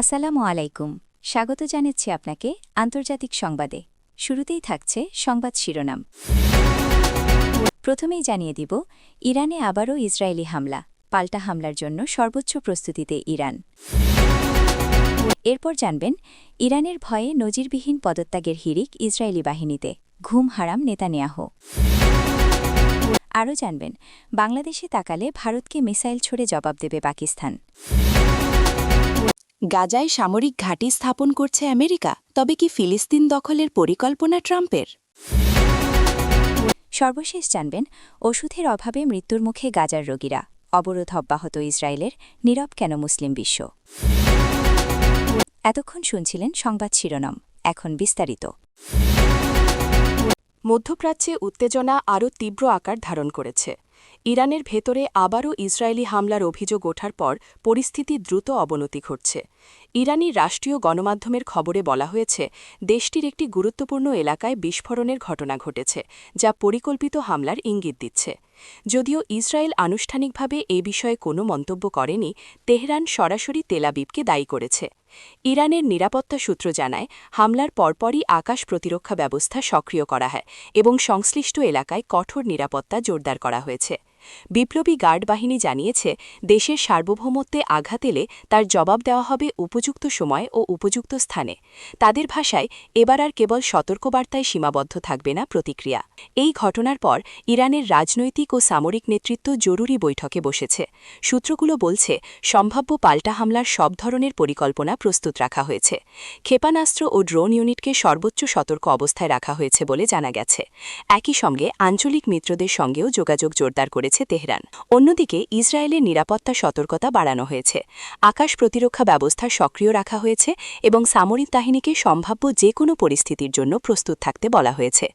আসসালামু আলাইকুম। স্বাগত জানাচ্ছি আপনাকে আন্তর্জাতিক সংবাদে। শুরুতেই থাকছে সংবাদ শিরোনাম। প্রথমেই জানিয়ে দিব, ইরানে আবারও ইসরায়েলি হামলা। পাল্টা হামলার জন্য সর্বোচ্চ প্রস্তুতিতে ইরান। এরপর জানবেন, ইরানের ভয়ে নজিরবিহীন পদত্যাগের হিরিক ইসরায়েলি বাহিনীতে। ঘুম হারাম নেতানিয়াহ। আরও জানবেন, বাংলাদেশে তাকালে ভারতকে মিসাইল ছড়ে জবাব দেবে পাকিস্তান। গাজায় সামরিক ঘাঁটি স্থাপন করছে আমেরিকা, তবে কি ফিলিস্তিন দখলের পরিকল্পনা ট্রাম্পের? সর্বশেষ জানবেন, ওষুধের অভাবে মৃত্যুর মুখে গাজার রোগীরা, অবরোধ অব্যাহত ইসরায়েলের, নীরব কেন মুসলিম বিশ্ব? এতক্ষণ শুনছিলেন সংবাদ শিরোনাম, এখন বিস্তারিত। মধ্যপ্রাচ্যে উত্তেজনা আরও তীব্র আকার ধারণ করেছে। ইরানের ভেতরে আবারও ইসরায়েলি হামলার অভিযোগ ওঠার পর পরিস্থিতি দ্রুত অবনতি ঘটছে। ইরানি রাষ্ট্রীয় গণমাধ্যমের খবরে বলা হয়েছে, দেশটির একটি গুরুত্বপূর্ণ এলাকায় বিস্ফোরণের ঘটনা ঘটেছে, যা পরিকল্পিত হামলার ইঙ্গিত দিচ্ছে। যদিও ইসরায়েল আনুষ্ঠানিকভাবে এ বিষয়ে কোনো মন্তব্য করেনি, তেহরান সরাসরি তেলাবিবকে দায়ী করেছে। ইরানের নিরাপত্তা সূত্র জানায়, হামলার পরপরই আকাশ প্রতিরক্ষা ব্যবস্থা সক্রিয় করা হয় এবং সংশ্লিষ্ট এলাকায় কঠোর নিরাপত্তা জোরদার করা হয়েছে। বিপ্লবী গার্ড বাহিনী জানিয়েছে, দেশের সার্বভৌমত্বে আঘাত এলে তার জবাব দেওয়া হবে উপযুক্ত সময় ও উপযুক্ত স্থানে। তাদের ভাষায়, এবার আর কেবল সতর্কবার্তায় সীমাবদ্ধ থাকবে না প্রতিক্রিয়া। এই ঘটনার পর, ইরানের রাজনৈতিক ও সামরিক নেতৃত্ব জরুরি বৈঠকে বসেছে। সূত্রগুলো বলছে, সম্ভাব্য পাল্টা হামলার সব ধরনের পরিকল্পনা প্রস্তুত রাখা হয়েছে। ক্ষেপণাস্ত্র ও ড্রোন ইউনিটকে সর্বোচ্চ সতর্ক অবস্থায় রাখা হয়েছে বলে জানা গেছে। একই সঙ্গে, আঞ্চলিক মিত্রদের সঙ্গেও যোগাযোগ জোরদার করেছে। তেহরান। অন্যদিকে ইসরায়েলের নিরাপত্তা সতর্কতা বাড়ানো হয়েছে। আকাশ প্রতিরক্ষা ব্যবস্থা সক্রিয় রাখা হয়েছে এবং সামরিক বাহিনীকে সম্ভাব্য যে কোনো পরিস্থিতির জন্য প্রস্তুত থাকতে বলা হয়েছে।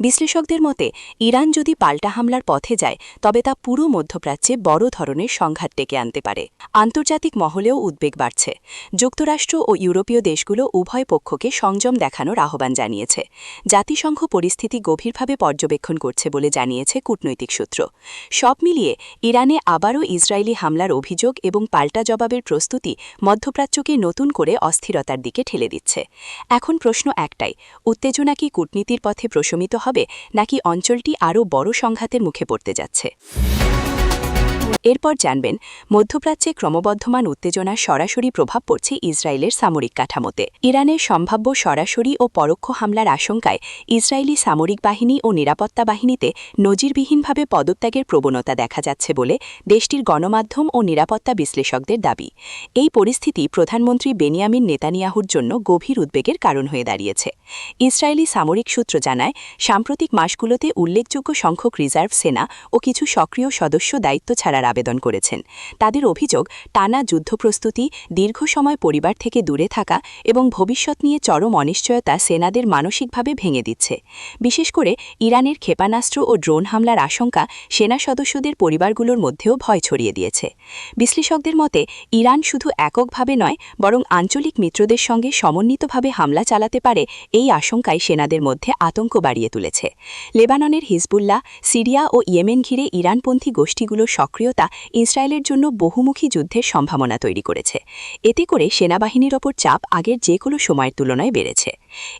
বিশ্লেষকদের মতে, ইরান যদি পাল্টা হামলার পথে যায়, তবে তা পুরো মধ্যপ্রাচ্যে বড় ধরনের সংঘাত ডেকে আনতে পারে। আন্তর্জাতিক মহলেও উদ্বেগ বাড়ছে। যুক্তরাষ্ট্র ও ইউরোপীয় দেশগুলো উভয় পক্ষকে সংযম দেখানোর আহ্বান জানিয়েছে। জাতিসংঘ পরিস্থিতি গভীরভাবে পর্যবেক্ষণ করছে বলে জানিয়েছে কূটনৈতিক সূত্র। সব মিলিয়ে ইরানে আবারও ইসরায়েলি হামলার অভিযোগ এবং পাল্টা জবাবের প্রস্তুতি মধ্যপ্রাচ্যকে নতুন করে অস্থিরতার দিকে ঠেলে দিচ্ছে। এখন প্রশ্ন একটাই, উত্তেজনা কি কূটনীতির পথে প্রশমিত হবে নাকি অঞ্চলটি আরও বড় সংঘাতের মুখে পড়তে যাচ্ছে? এরপর জানবেন, মধ্যপ্রাচ্যে ক্রমবর্ধমান উত্তেজনার সরাসরি প্রভাব পড়ছে ইসরায়েলের সামরিক কাঠামোতে। ইরানের সম্ভাব্য সরাসরি ও পরোক্ষ হামলার আশঙ্কায় ইসরায়েলি সামরিক বাহিনী ও নিরাপত্তা বাহিনীতে নজিরবিহীনভাবে পদত্যাগের প্রবণতা দেখা যাচ্ছে বলে দেশটির গণমাধ্যম ও নিরাপত্তা বিশ্লেষকদের দাবি। এই পরিস্থিতি প্রধানমন্ত্রী বেনিয়ামিন নেতানিয়াহুর জন্য গভীর উদ্বেগের কারণ হয়ে দাঁড়িয়েছে। ইসরায়েলি সামরিক সূত্র জানায়, সাম্প্রতিক মাসগুলোতে উল্লেখযোগ্য সংখ্যক রিজার্ভ সেনা ও কিছু সক্রিয় সদস্য দায়িত্ব ছাড়ার আবেদন করেছেন। তাদের অভিযোগ, টানা যুদ্ধপ্রস্তুতি, দীর্ঘ সময় পরিবার থেকে দূরে থাকা এবং ভবিষ্যৎ নিয়ে চরম অনিশ্চয়তা সেনাদের মানসিকভাবে ভেঙে দিচ্ছে। বিশেষ করে ইরানের ক্ষেপণাস্ত্র ও ড্রোন হামলার আশঙ্কা সেনা সদস্যদের পরিবারগুলোর মধ্যেও ভয় ছড়িয়ে দিয়েছে। বিশ্লেষকদের মতে, ইরান শুধু এককভাবে নয়, বরং আঞ্চলিক মিত্রদের সঙ্গে সমন্বিতভাবে হামলা চালাতে পারে এই আশঙ্কায় সেনাদের মধ্যে আতঙ্ক বাড়িয়ে তুলেছে। লেবাননের হিজবুল্লাহ, সিরিয়া ও ইয়েমেন ঘিরে ইরানপন্থী গোষ্ঠীগুলোর সক্রিয়তা ইসরায়েলের জন্য বহুমুখী যুদ্ধের সম্ভাবনা তৈরি করেছে। এতে করে সেনাবাহিনীর ওপর চাপ আগের যে কোনো সময়ের তুলনায় বেড়েছে।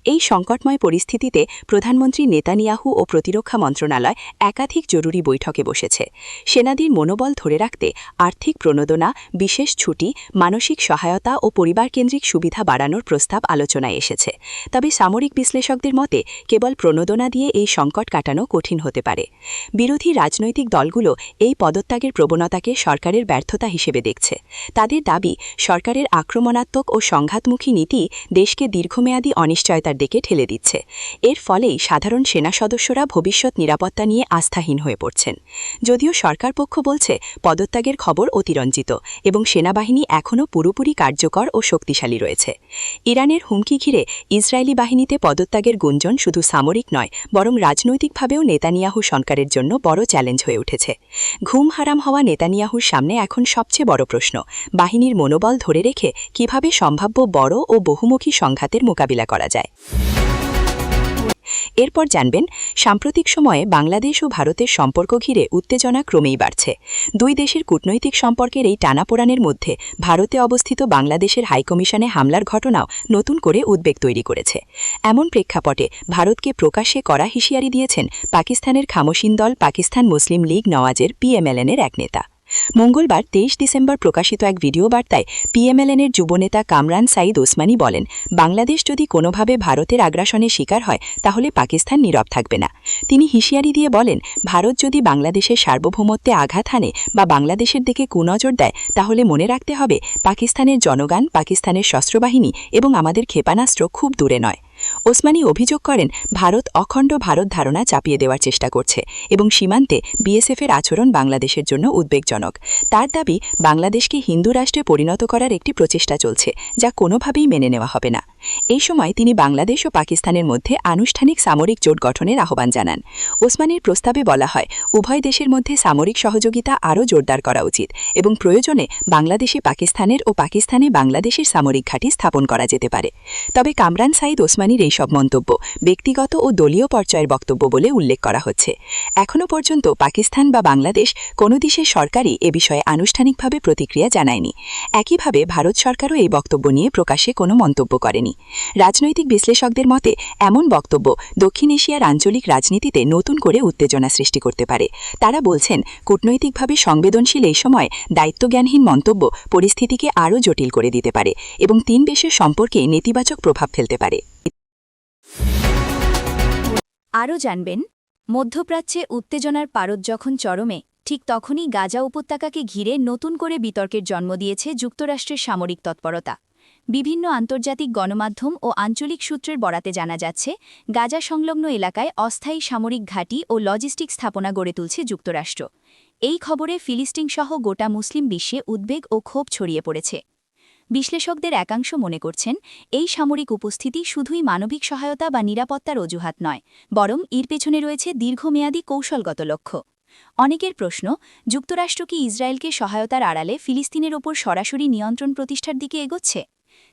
এই সংকটময় পরিস্থিতিতে প্রধানমন্ত্রী নেতানিয়াহু ও প্রতিরক্ষা মন্ত্রণালয় একাধিক জরুরি বৈঠকে বসেছে। সেনাদের মনোবল ধরে রাখতে আর্থিক প্রণোদনা, বিশেষ ছুটি, মানসিক সহায়তা ও পরিবারকেন্দ্রিক সুবিধা বাড়ানোর প্রস্তাব আলোচনায় এসেছে। তবে সামরিক বিশ্লেষকদের মতে, কেবল প্রণোদনা দিয়ে এই সংকট কাটানো কঠিন হতে পারে। বিরোধী রাজনৈতিক দলগুলো এই পদত্যাগের প্রবণতাকে সরকারের ব্যর্থতা হিসেবে দেখছে। তাদের দাবি, সরকারের আক্রমণাত্মক ও সংঘাতমুখী নীতি দেশকে দীর্ঘমেয়াদী অনিশ্চয়তার দিকে ঠেলে দিচ্ছে। এর ফলেই সাধারণ সেনা সদস্যরা ভবিষ্যৎ নিরাপত্তা নিয়ে আস্থাহীন হয়ে পড়ছেন। যদিও সরকার পক্ষ বলছে, পদত্যাগের খবর অতিরঞ্জিত এবং সেনাবাহিনী এখনও পুরোপুরি কার্যকর ও শক্তিশালী রয়েছে। ইরানের হুমকি ঘিরে ইসরায়েলি বাহিনীতে পদত্যাগের গুঞ্জন শুধু সামরিক নয়, বরং রাজনৈতিকভাবেও নেতানিয়াহু সরকারের জন্য বড় চ্যালেঞ্জ হয়ে উঠেছে। ঘুম হারাম হওয়া নেতানিয়াহুর সামনে এখন সবচেয়ে বড় প্রশ্ন, বাহিনীর মনোবল ধরে রেখে কীভাবে সম্ভাব্য বড় ও বহুমুখী সংঘাতের মোকাবিলা করা যায়। এরপর জানবেন, সাম্প্রতিক সময়ে বাংলাদেশ ও ভারতের সম্পর্ক ঘিরে উত্তেজনা ক্রমেই বাড়ছে। দুই দেশের কূটনৈতিক সম্পর্কের এই টানাপোড়ানের মধ্যে ভারতে অবস্থিত বাংলাদেশের হাইকমিশনে হামলার ঘটনাও নতুন করে উদ্বেগ তৈরি করেছে। এমন প্রেক্ষাপটে ভারতকে প্রকাশ্যে করা হুঁশিয়ারি দিয়েছেন পাকিস্তানের খামোশিন দল পাকিস্তান মুসলিম লীগ নওয়াজের পিএমএলএনের এক নেতা। মঙ্গলবার তেইশ ডিসেম্বর প্রকাশিত এক ভিডিও বার্তায় পিএমএলএনের যুবনেতা কামরান সাইদ ওসমানী বলেন, বাংলাদেশ যদি কোনোভাবে ভারতের আগ্রাসনের শিকার হয়, তাহলে পাকিস্তান নীরব থাকবে না। তিনি হুঁশিয়ারি দিয়ে বলেন, ভারত যদি বাংলাদেশের সার্বভৌমত্বে আঘাত হানে বা বাংলাদেশের দিকে কুনজর দেয়, তাহলে মনে রাখতে হবে, পাকিস্তানের জনগণ, পাকিস্তানের শস্ত্রবাহিনী এবং আমাদের ক্ষেপণাস্ত্র খুব দূরে নয়। ওসমানী অভিযোগ করেন, ভারত অখণ্ড ভারত ধারণা চাপিয়ে দেওয়ার চেষ্টা করছে এবং সীমান্তে বিএসএফের আচরণ বাংলাদেশের জন্য উদ্বেগজনক। তার দাবি, বাংলাদেশকে হিন্দু রাষ্ট্রে পরিণত করার একটি প্রচেষ্টা চলছে, যা কোনোভাবেই মেনে নেওয়া হবে না। এই সময় তিনি বাংলাদেশ ও পাকিস্তানের মধ্যে আনুষ্ঠানিক সামরিক জোট গঠনের আহ্বান জানান। ওসমানীর প্রস্তাবে বলা হয়, উভয় দেশের মধ্যে সামরিক সহযোগিতা আরও জোরদার করা উচিত এবং প্রয়োজনে বাংলাদেশে পাকিস্তানের ও পাকিস্তানে বাংলাদেশের সামরিক ঘাঁটি স্থাপন করা যেতে পারে। তবে কামরান সাইদ ওসমানীর এইসব মন্তব্য ব্যক্তিগত ও দলীয় পর্যায়ের বক্তব্য বলে উল্লেখ করা হচ্ছে। এখনও পর্যন্ত পাকিস্তান বা বাংলাদেশ কোনো দেশের সরকারই এ বিষয়ে আনুষ্ঠানিকভাবে প্রতিক্রিয়া জানায়নি। একইভাবে ভারত সরকারও এই বক্তব্য নিয়ে প্রকাশ্যে কোনো মন্তব্য করেনি। রাজনৈতিক বিশ্লেষকদের মতে, এমন বক্তব্য দক্ষিণ এশিয়ার আঞ্চলিক রাজনীতিতে নতুন করে উত্তেজনা সৃষ্টি করতে পারে। তারা বলছেন, কূটনৈতিকভাবে সংবেদনশীল এই সময় দায়িত্বজ্ঞানহীন মন্তব্য পরিস্থিতিকে আরও জটিল করে দিতে পারে এবং তিন দেশের সম্পর্কে নেতিবাচক প্রভাব ফেলতে পারে। আরও জানবেন, মধ্যপ্রাচ্যে উত্তেজনার পারদ যখন চরমে, ঠিক তখনই গাজা উপত্যকাকে ঘিরে নতুন করে বিতর্কের জন্ম দিয়েছে যুক্তরাষ্ট্রের সামরিক তৎপরতা। বিভিন্ন আন্তর্জাতিক গণমাধ্যম ও আঞ্চলিক সূত্রের বরাতে জানা যাচ্ছে, গাজা সংলগ্ন এলাকায় অস্থায়ী সামরিক ঘাঁটি ও লজিস্টিক স্থাপনা গড়ে তুলছে যুক্তরাষ্ট্র। এই খবরে ফিলিস্তিনসহ গোটা মুসলিম বিশ্বে উদ্বেগ ও ক্ষোভ ছড়িয়ে পড়েছে। বিশ্লেষকদের একাংশ মনে করছেন, এই সামরিক উপস্থিতি শুধুই মানবিক সহায়তা বা নিরাপত্তার অজুহাত নয়, বরং এর পেছনে রয়েছে দীর্ঘমেয়াদী কৌশলগত লক্ষ্য। অনেকের প্রশ্ন, যুক্তরাষ্ট্র কি ইসরায়েলকে সহায়তার আড়ালে ফিলিস্তিনের ওপর সরাসরি নিয়ন্ত্রণ প্রতিষ্ঠার দিকে এগোচ্ছে?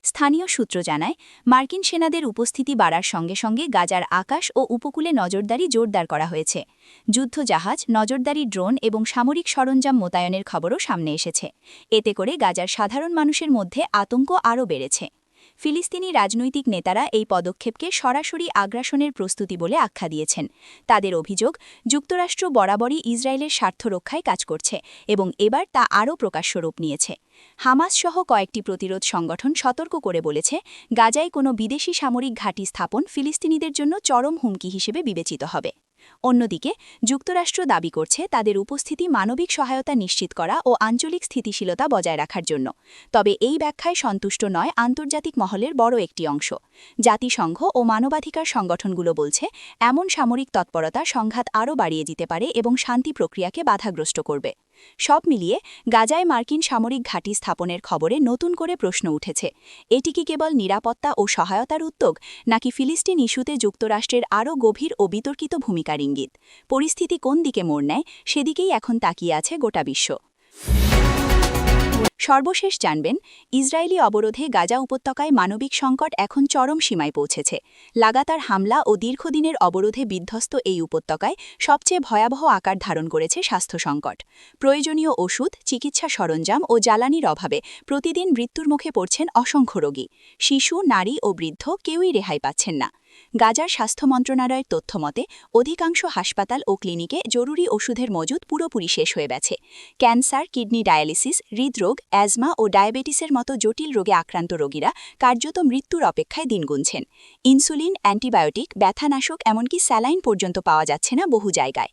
স্থানীয় সূত্র জানায়, মার্কিন সেনাদের উপস্থিতি বাড়ার সঙ্গে সঙ্গে গাজার আকাশ ও উপকূলে নজরদারি জোরদার করা হয়েছে। যুদ্ধজাহাজ, নজরদারি ড্রোন এবং সামরিক সরঞ্জাম মোতায়েনের খবরও সামনে এসেছে। এতে করে গাজার সাধারণ মানুষের মধ্যে আতঙ্ক আরও বেড়েছে। ফিলিস্তিনি রাজনৈতিক নেতারা এই পদক্ষেপকে সরাসরি আগ্রাসনের প্রস্তুতি বলে আখ্যা দিয়েছেন। তাদের অভিযোগ, যুক্তরাষ্ট্র বরাবরই ইসরায়েলের স্বার্থ রক্ষায় কাজ করছে এবং এবার তা আরও প্রকাশ্য রূপ নিয়েছে। হামাস সহ কয়েকটি প্রতিরোধ সংগঠন সতর্ক করে বলেছে, গাজায় কোনো বিদেশি সামরিক ঘাঁটি স্থাপন ফিলিস্তিনিদের জন্য চরম হুমকি হিসেবে বিবেচিত হবে। অন্যদিকে, যুক্তরাষ্ট্র দাবি করছে তাদের উপস্থিতি মানবিক সহায়তা নিশ্চিত করা ও আঞ্চলিক স্থিতিশীলতা বজায় রাখার জন্য। তবে এই ব্যাখ্যায় সন্তুষ্ট নয় আন্তর্জাতিক মহলের বড় একটি অংশ। জাতিসংঘ ও মানবাধিকার সংগঠনগুলো বলছে, এমন সামরিক তৎপরতা সংঘাত আরও বাড়িয়ে দিতে পারে এবং শান্তি প্রক্রিয়াকে বাধাগ্রস্ত করবে। সব মিলিয়ে গাজায় মার্কিন সামরিক ঘাঁটি স্থাপনের খবরে নতুন করে প্রশ্ন উঠেছে, এটি কি কেবল নিরাপত্তা ও সহায়তার উদ্যোগ, নাকি ফিলিস্তিন ইস্যুতে যুক্তরাষ্ট্রের আরও গভীর ও বিতর্কিত ভূমিকার ইঙ্গিত? পরিস্থিতি কোন দিকে মোড় নেয়, সেদিকেই এখন তাকিয়ে আছে গোটা বিশ্ব। সর্বশেষ জানবেন, ইসরায়েলি অবরোধে গাজা উপত্যকায় মানবিক সংকট এখন চরম সীমায় পৌঁছেছে। লাগাতার হামলা ও দীর্ঘদিনের অবরোধে বিধ্বস্ত এই উপত্যকায় সবচেয়ে ভয়াবহ আকার ধারণ করেছে স্বাস্থ্য সংকট। প্রয়োজনীয় ওষুধ, চিকিৎসা সরঞ্জাম ও জ্বালানির অভাবে প্রতিদিন মৃত্যুর মুখে পড়ছেন অসংখ্য রোগী। শিশু, নারী ও বৃদ্ধ কেউই রেহাই পাচ্ছেন না। গাজার স্বাস্থ্য মন্ত্রণালয়ের তথ্যমতে অধিকাংশ হাসপাতাল ও ক্লিনিকে জরুরি ওষুধের মজুদ পুরোপুরি শেষ হয়ে গেছে। ক্যান্সার, কিডনি ডায়ালিসিস, হৃদরোগ, অ্যাজমা ও ডায়াবেটিসের মতো জটিল রোগে আক্রান্ত রোগীরা কার্যত মৃত্যুর অপেক্ষায় দিন গুনছেন। ইনসুলিন, অ্যান্টিবায়োটিক, ব্যথানাশক, এমনকি স্যালাইন পর্যন্ত পাওয়া যাচ্ছে না বহু জায়গায়।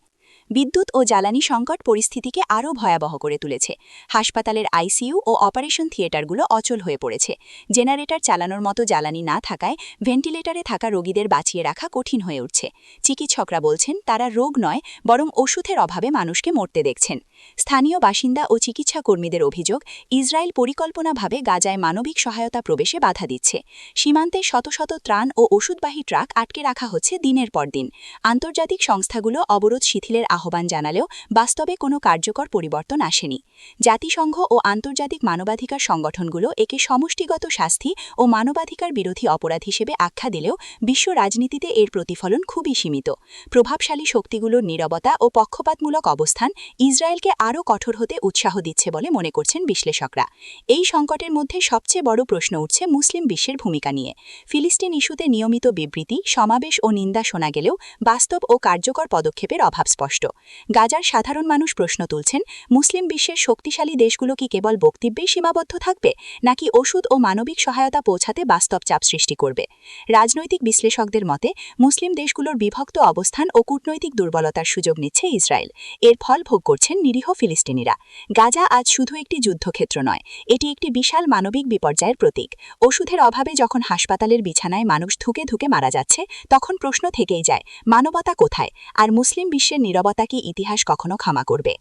বিদ্যুৎ ও জ্বালানি সংকট পরিস্থিতিকে আরও ভয়াবহ করে তুলেছে। হাসপাতালের আইসিইউ ও অপারেশন থিয়েটারগুলো অচল হয়ে পড়েছে। জেনারেটর চালানোর মতো জ্বালানি না থাকায় ভেন্টিলেটরে থাকা রোগীদের বাঁচিয়ে রাখা কঠিন হয়ে উঠছে। চিকিৎসকরা বলছেন, তারা রোগ নয়, বরং ওষুধের অভাবে মানুষকে মরতে দেখছেন। স্থানীয় বাসিন্দা ও চিকিৎসা কর্মীদের অভিযোগ, ইসরায়েল পরিকল্পনাভাবে গাজায় মানবিক সহায়তা প্রবেশে বাধা দিচ্ছে। সীমান্তে শত শত ত্রাণ ও ওষুধবাহী ট্রাক আটকে রাখা হচ্ছে দিনের পর দিন। আন্তর্জাতিক সংস্থাগুলো অবরোধ শিথিলের আহ্বান জানালেও বাস্তবে কোনো কার্যকর পরিবর্তন আসেনি। জাতিসংঘ ও আন্তর্জাতিক মানবাধিকার সংগঠনগুলো একে সমষ্টিগত শাস্তি ও মানবাধিকার বিরোধী অপরাধ হিসেবে আখ্যা দিলেও বিশ্ব রাজনীতিতে এর প্রতিফলন খুবই সীমিত। প্রভাবশালী শক্তিগুলোর নীরবতা ও পক্ষপাতমূলক অবস্থান ইসরায়েলকে আরও কঠোর হতে উৎসাহ দিচ্ছে বলে মনে করছেন বিশ্লেষকরা। এই সংকটের মধ্যে সবচেয়ে বড় প্রশ্ন উঠছে মুসলিম বিশ্বের ভূমিকা নিয়ে। ফিলিস্তিন ইস্যুতে নিয়মিত বিবৃতি, সমাবেশ ও নিন্দা শোনা গেলেও বাস্তব ও কার্যকর পদক্ষেপের অভাব স্পষ্ট। গাজার সাধারণ মানুষ প্রশ্ন তুলছেন, মুসলিম বিশ্বের শক্তিশালী দেশগুলো কি কেবল বক্তব্যেই সীমাবদ্ধ থাকবে, নাকি ওষুধ ও মানবিক সহায়তা পৌঁছাতে বাস্তব চাপ সৃষ্টি করবে? রাজনৈতিক বিশ্লেষকদের মতে, মুসলিম দেশগুলোর বিভক্ত অবস্থান ও কূটনৈতিক দুর্বলতার সুযোগ নিচ্ছে ইসরায়েল। এর ফল ভোগ করছেন নিরীহ ফিলিস্তিনিরা। গাজা আজ শুধু একটি যুদ্ধক্ষেত্র নয়, এটি একটি বিশাল মানবিক বিপর্যয়ের প্রতীক। ওষুধের অভাবে যখন হাসপাতালের বিছানায় মানুষ ধুকে ধুকে মারা যাচ্ছে, তখন প্রশ্ন থেকেই যায়, মানবতা কোথায়? আর মুসলিম বিশ্বের নীরবতা কি ইতিহাস কখনো ক্ষমা করবে?